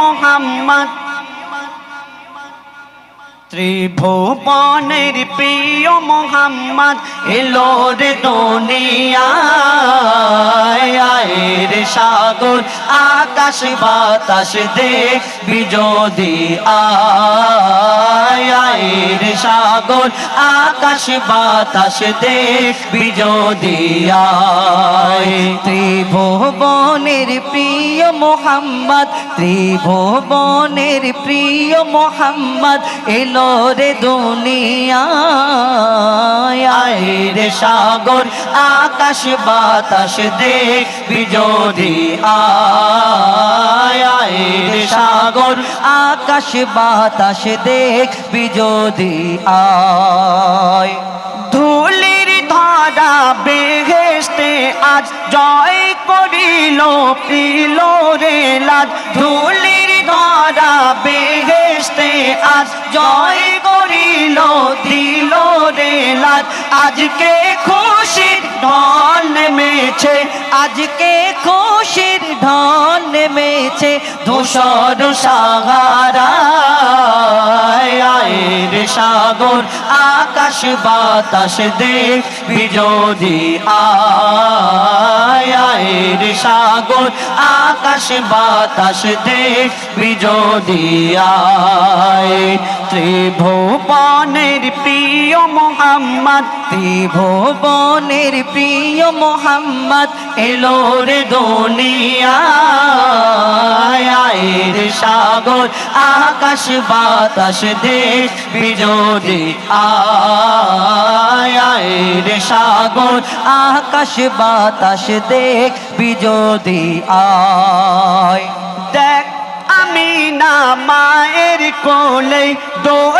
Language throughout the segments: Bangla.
মোহাম্মদ। ত্রিভুবনের প্রিয় মোহাম্মদ এলো রে দুনিয়ায়। রে সাগর আকাশ বাতাস দে বিজোদি রে সাগর আকাশ বাতাস দেখ বিজোদি আয় ত্রিভুবনের প্রিয় মোহাম্মদ ত্রিভুবনের প্রিয় মোহাম্মদ এলো রে দুনিয়ায়। রে সাগর আকাশ বাতাস আয় আয় রে সাগর, আকাশ বাতাস দেখ বিজোদি আয়। ধুলির ধারা বেহেস্তে আজ জয় করিল পিল রে লাজ ধুলির ধারা বেহেস্তে আজ জয় করিল দিল রে লাজ আজকে খুশির ঢল নেমেছে, আজকে খুশির ঢল নেমেছে ধূসর সাহারা রে সাগর, আকাশ বাতাস দেখ বিজোদি আয়। রে সাগর, আকাশ বাতাস দেখ বিজোদি আয়। ত্রিভুবনের প্রিয় মোহাম্মদ। ত্রিভুবনের প্রিয় মোহাম্মদ। এলো রে দুনিয়ায় রে সাগর। আকাশ বাতাস দেখ বিজোদি আয় রে সাগর। আকাশ বাতাস দেখ বিজোদি আয়। দেখ আমি না মায়ের কোলে দোলে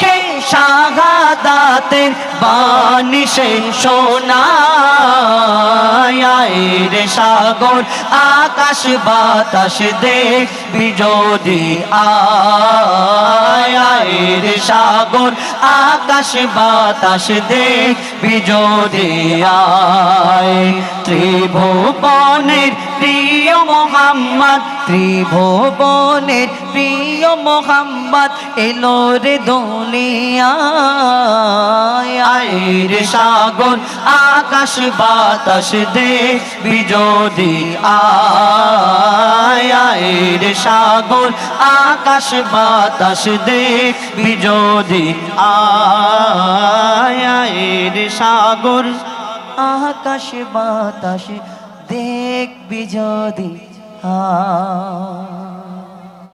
শাহাদাতের বাণী সে শোনায় রে সাগর, আকাশ বাতাস দেখ বিজোদি আয়। রে সাগর, আকাশ বাতাস দেখ বিজোদি আয়। ত্রিভুবনের প্রিয় মোহাম্মদ ত্রিভুবনের প্রিয় মোহাম্মদ এলো রে দুনিয়ায়। আয়ের সাগর, আকাশ বাতাস দে বিজোদি আয়। আয়ের সাগর, আকাশ বাতাস দে বিজোদি আয়। আয়ের সাগর, আকাশ বাতাস দেখ বিজোদি আয়